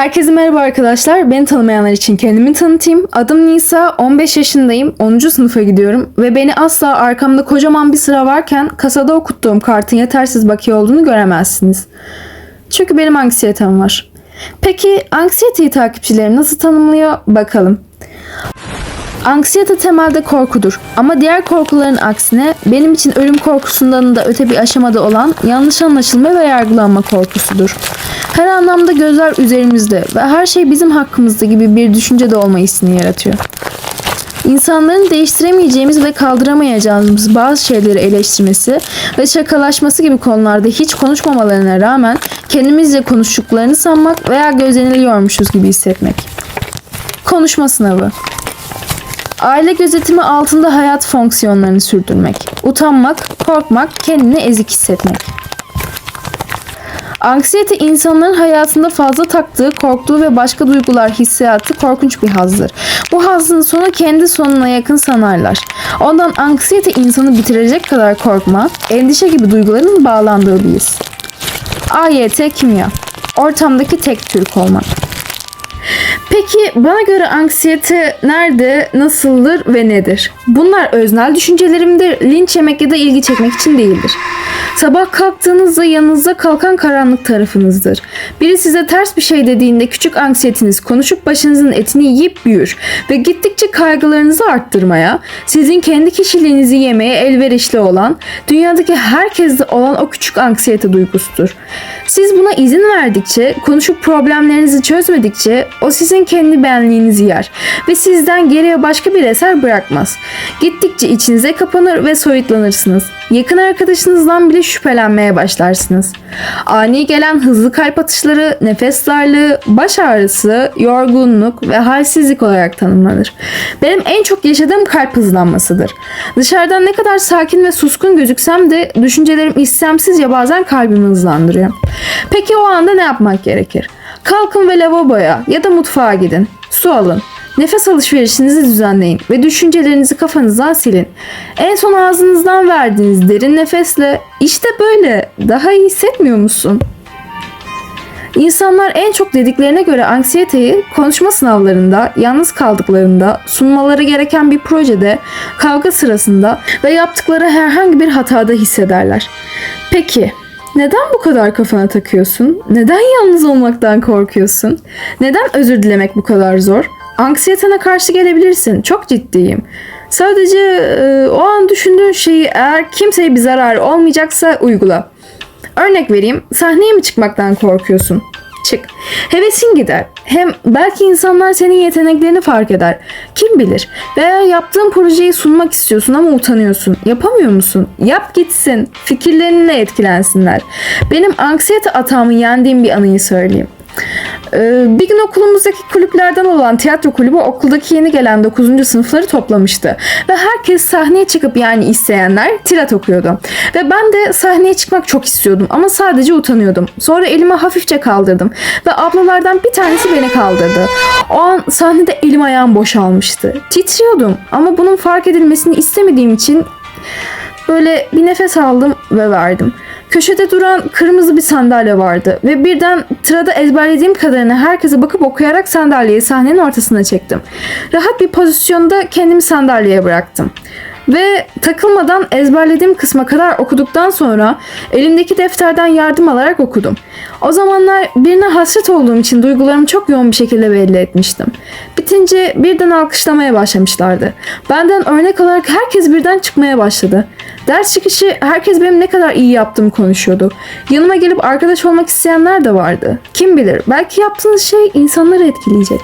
Herkese merhaba arkadaşlar. Beni tanımayanlar için kendimi tanıtayım. Adım Nisa, 15 yaşındayım, 10. sınıfa gidiyorum ve beni asla arkamda kocaman bir sıra varken kasada okuttuğum kartın yetersiz bakiye olduğunu göremezsiniz. Çünkü benim anksiyetem var. Peki anksiyeteyi takipçilerim nasıl tanımlıyor? Bakalım. Anksiyete temelde korkudur ama diğer korkuların aksine benim için ölüm korkusundan da öte bir aşamada olan yanlış anlaşılma ve yargılanma korkusudur. Her anlamda gözler üzerimizde ve her şey bizim hakkımızda gibi bir düşünce de olma hissini yaratıyor. İnsanların değiştiremeyeceğimiz ve kaldıramayacağımız bazı şeyleri eleştirmesi ve şakalaşması gibi konularda hiç konuşmamalarına rağmen kendimizle konuştuklarını sanmak veya gözleniliyormuşuz gibi hissetmek. Konuşma sınavı. Aile gözetimi altında hayat fonksiyonlarını sürdürmek. Utanmak, korkmak, kendini ezik hissetmek. Anksiyete insanların hayatında fazla taktığı, korktuğu ve başka duygular, hissiyatı korkunç bir hazdır. Bu hazın sonu kendi sonuna yakın sanarlar. Ondan anksiyete insanı bitirecek kadar korkma, endişe gibi duyguların bağlandığı bir his. AYT Kimya Ortamdaki tek Türk olmak. Peki bana göre anksiyete nerede, nasıldır ve nedir? Bunlar öznel düşüncelerimdir. Linç yemek ya da ilgi çekmek için değildir. Sabah kalktığınızda yanınızda kalkan karanlık tarafınızdır. Biri size ters bir şey dediğinde küçük anksiyetiniz konuşup başınızın etini yiyip büyür ve gittikçe kaygılarınızı arttırmaya, sizin kendi kişiliğinizi yemeye elverişli olan, dünyadaki herkeste olan o küçük anksiyete duygusudur. Siz buna izin verdikçe, konuşup problemlerinizi çözmedikçe o sizin kendi benliğinizi yer ve sizden geriye başka bir eser bırakmaz. Gittikçe içinize kapanır ve soyutlanırsınız. Yakın arkadaşınızdan bile şüphelenmeye başlarsınız. Ani gelen hızlı kalp atışları, nefes darlığı, baş ağrısı, yorgunluk ve halsizlik olarak tanımlanır. Benim en çok yaşadığım kalp hızlanmasıdır. Dışarıdan ne kadar sakin ve suskun gözüksem de düşüncelerim istemsizce bazen kalbimi hızlandırıyor. Peki o anda ne yapmak gerekir? Kalkın ve lavaboya ya da mutfağa gidin. Su alın. Nefes alışverişinizi düzenleyin ve düşüncelerinizi kafanızdan silin. En son ağzınızdan verdiğiniz derin nefesle işte böyle daha iyi hissetmiyor musun? İnsanlar en çok dediklerine göre anksiyeteyi konuşma sınavlarında, yalnız kaldıklarında, sunmaları gereken bir projede, kavga sırasında ve yaptıkları herhangi bir hatada hissederler. Peki neden bu kadar kafana takıyorsun? Neden yalnız olmaktan korkuyorsun? Neden özür dilemek bu kadar zor? Anksiyetene karşı gelebilirsin. Çok ciddiyim. Sadece e, o an düşündüğün şeyi eğer kimseye bir zarar olmayacaksa uygula. Örnek vereyim. Sahneye mi çıkmaktan korkuyorsun? Çık. Hevesin gider. Hem belki insanlar senin yeteneklerini fark eder. Kim bilir? Veya yaptığın projeyi sunmak istiyorsun ama utanıyorsun. Yapamıyor musun? Yap gitsin. Fikirlerinle etkilensinler. Benim anksiyete atağımı yendiğim bir anıyı söyleyeyim. Ee, bir gün okulumuzdaki kulüplerden olan tiyatro kulübü okuldaki yeni gelen 9. sınıfları toplamıştı. Ve herkes sahneye çıkıp yani isteyenler tirat okuyordu. Ve ben de sahneye çıkmak çok istiyordum ama sadece utanıyordum. Sonra elimi hafifçe kaldırdım ve ablalardan bir tanesi beni kaldırdı. O an sahnede elim ayağım boşalmıştı. Titriyordum ama bunun fark edilmesini istemediğim için Böyle bir nefes aldım ve verdim. Köşede duran kırmızı bir sandalye vardı ve birden tırada ezberlediğim kadarını herkese bakıp okuyarak sandalyeyi sahnenin ortasına çektim. Rahat bir pozisyonda kendimi sandalyeye bıraktım. Ve takılmadan ezberlediğim kısma kadar okuduktan sonra elimdeki defterden yardım alarak okudum. O zamanlar birine hasret olduğum için duygularımı çok yoğun bir şekilde belli etmiştim. Bitince birden alkışlamaya başlamışlardı. Benden örnek olarak herkes birden çıkmaya başladı. Ders çıkışı herkes benim ne kadar iyi yaptığımı konuşuyordu. Yanıma gelip arkadaş olmak isteyenler de vardı. Kim bilir belki yaptığınız şey insanları etkileyecek.